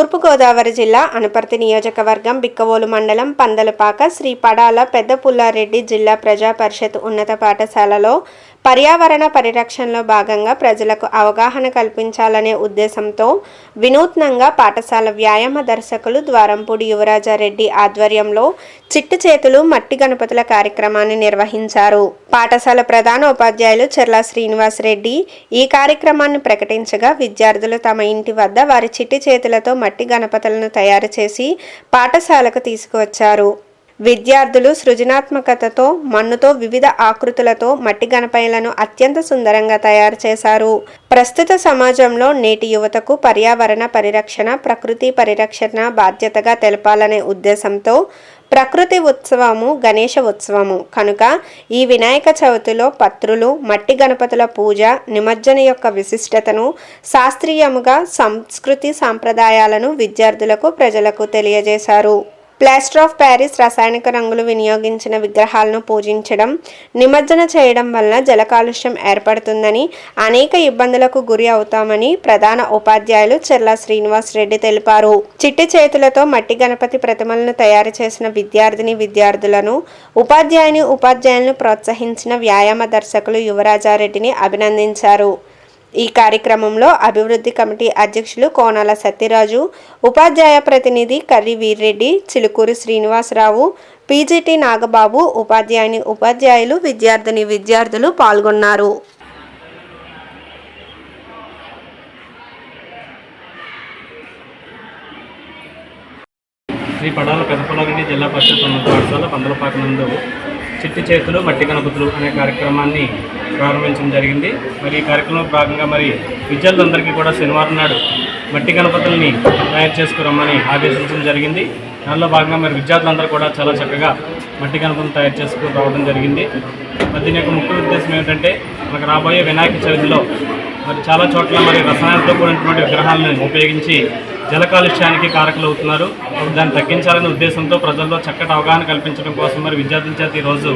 తూర్పుగోదావరి జిల్లా అనపర్తి నియోజకవర్గం బిక్కవోలు మండలం పందలపాక శ్రీ పడాల పెద్ద పుల్లారెడ్డి జిల్లా ప్రజా పరిషత్ ఉన్నత పాఠశాలలో పర్యావరణ పరిరక్షణలో భాగంగా ప్రజలకు అవగాహన కల్పించాలనే ఉద్దేశంతో వినూత్నంగా పాఠశాల వ్యాయామ దర్శకులు ద్వారంపూడి యువరాజారెడ్డి ఆధ్వర్యంలో చిట్టు చేతులు మట్టి గణపతుల కార్యక్రమాన్ని నిర్వహించారు. పాఠశాల ప్రధాన ఉపాధ్యాయులు చెర్ల శ్రీనివాస్ రెడ్డి ఈ కార్యక్రమాన్ని ప్రకటించగా విద్యార్థులు తమ ఇంటి వద్ద వారి చిట్టి చేతులతో మట్టి గణపతులను తయారు చేసి పాఠశాలకు తీసుకువచ్చారు. విద్యార్థులు సృజనాత్మకతతో మన్నుతో వివిధ ఆకృతులతో మట్టి గణపయ్యలను అత్యంత సుందరంగా తయారు చేశారు. ప్రస్తుత సమాజంలో నేటి యువతకు పర్యావరణ పరిరక్షణ ప్రకృతి పరిరక్షణ బాధ్యతగా తెలపాలనే ఉద్దేశంతో ప్రకృతి ఉత్సవము గణేష ఉత్సవము. కనుక ఈ వినాయక చవితిలో పత్రులు మట్టి గణపతుల పూజ నిమజ్జన యొక్క విశిష్టతను శాస్త్రీయముగా సంస్కృతి సాంప్రదాయాలను విద్యార్థులకు ప్రజలకు తెలియజేశారు. ప్లాస్టర్ ఆఫ్ ప్యారిస్ రసాయనిక రంగులు వినియోగించిన విగ్రహాలను పూజించడం నిమజ్జన చేయడం వలన జల కాలుష్యం ఏర్పడుతుందని అనేక ఇబ్బందులకు గురి అవుతామని ప్రధాన ఉపాధ్యాయులు చెర్ల శ్రీనివాస్ రెడ్డి తెలిపారు. చిట్టి చేతులతో మట్టి గణపతి ప్రతిమలను తయారు చేసిన విద్యార్థిని విద్యార్థులను ఉపాధ్యాయుని ఉపాధ్యాయులను ప్రోత్సహించిన వ్యాయామ దర్శకులు యువరాజారెడ్డిని అభినందించారు. ఈ కార్యక్రమంలో అభివృద్ధి కమిటీ అధ్యక్షులు కోనాల సత్యరాజు ఉపాధ్యాయ ప్రతినిధి కర్రి వీర్రెడ్డి చిలుకూరి శ్రీనివాసరావు పీజీటీ నాగబాబు ఉపాధ్యాయుని ఉపాధ్యాయులు విద్యార్థిని విద్యార్థులు పాల్గొన్నారు. శ్రీ పడాల పెదపల్లారెడ్డి జిల్లా పరిషత్ ఉన్నత పాఠశాల పందలపాక నందు చిట్టి చేతులు మట్టి గణపతులు అనే కార్యక్రమాన్ని ప్రారంభించడం జరిగింది. మరి ఈ కార్యక్రమంలో భాగంగా మరి విద్యార్థులందరికీ కూడా శనివారం నాడు మట్టి గణపతుల్ని తయారు చేసుకురమ్మని ఆదేశించడం జరిగింది. దానిలో భాగంగా మరి విద్యార్థులందరూ కూడా చాలా చక్కగా మట్టి గణపతులు తయారు చేసుకుని రావడం జరిగింది. మరి దీని యొక్క ముఖ్య ఉద్దేశం ఏమిటంటే మనకు రాబోయే వినాయక చవితిలో మరి చాలా చోట్ల మరి రసాయనాలతో కూడినటువంటి విగ్రహాలను ఉపయోగించి జల కాలుష్యానికి కారకులు అవుతున్నారు దాన్ని తగ్గించాలనే ఉద్దేశంతో ప్రజల్లో చక్కటి అవగాహన కల్పించడం కోసం మరి విద్యార్థుల చేత ఈరోజు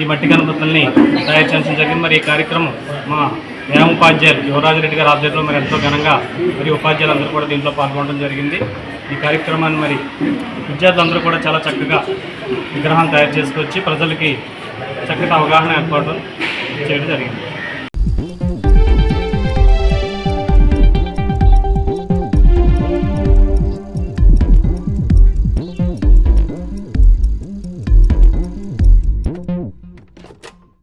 ఈ మట్టి గణపతుల్ని తయారు చేయడం జరిగింది. మరి ఈ కార్యక్రమం మా వ్యాయామ ఉపాధ్యాయులు యువరాజరెడ్డి గారి ఆధ్వర్యంలో మరి ఎంతో ఘనంగా మరి ఉపాధ్యాయులు అందరూ కూడా దీంట్లో పాల్గొనడం జరిగింది. ఈ కార్యక్రమాన్ని మరి విద్యార్థులందరూ కూడా చాలా చక్కగా విగ్రహం తయారు చేసుకొచ్చి ప్రజలకి చక్కటి అవగాహన ఏర్పాటు చేయడం జరిగింది.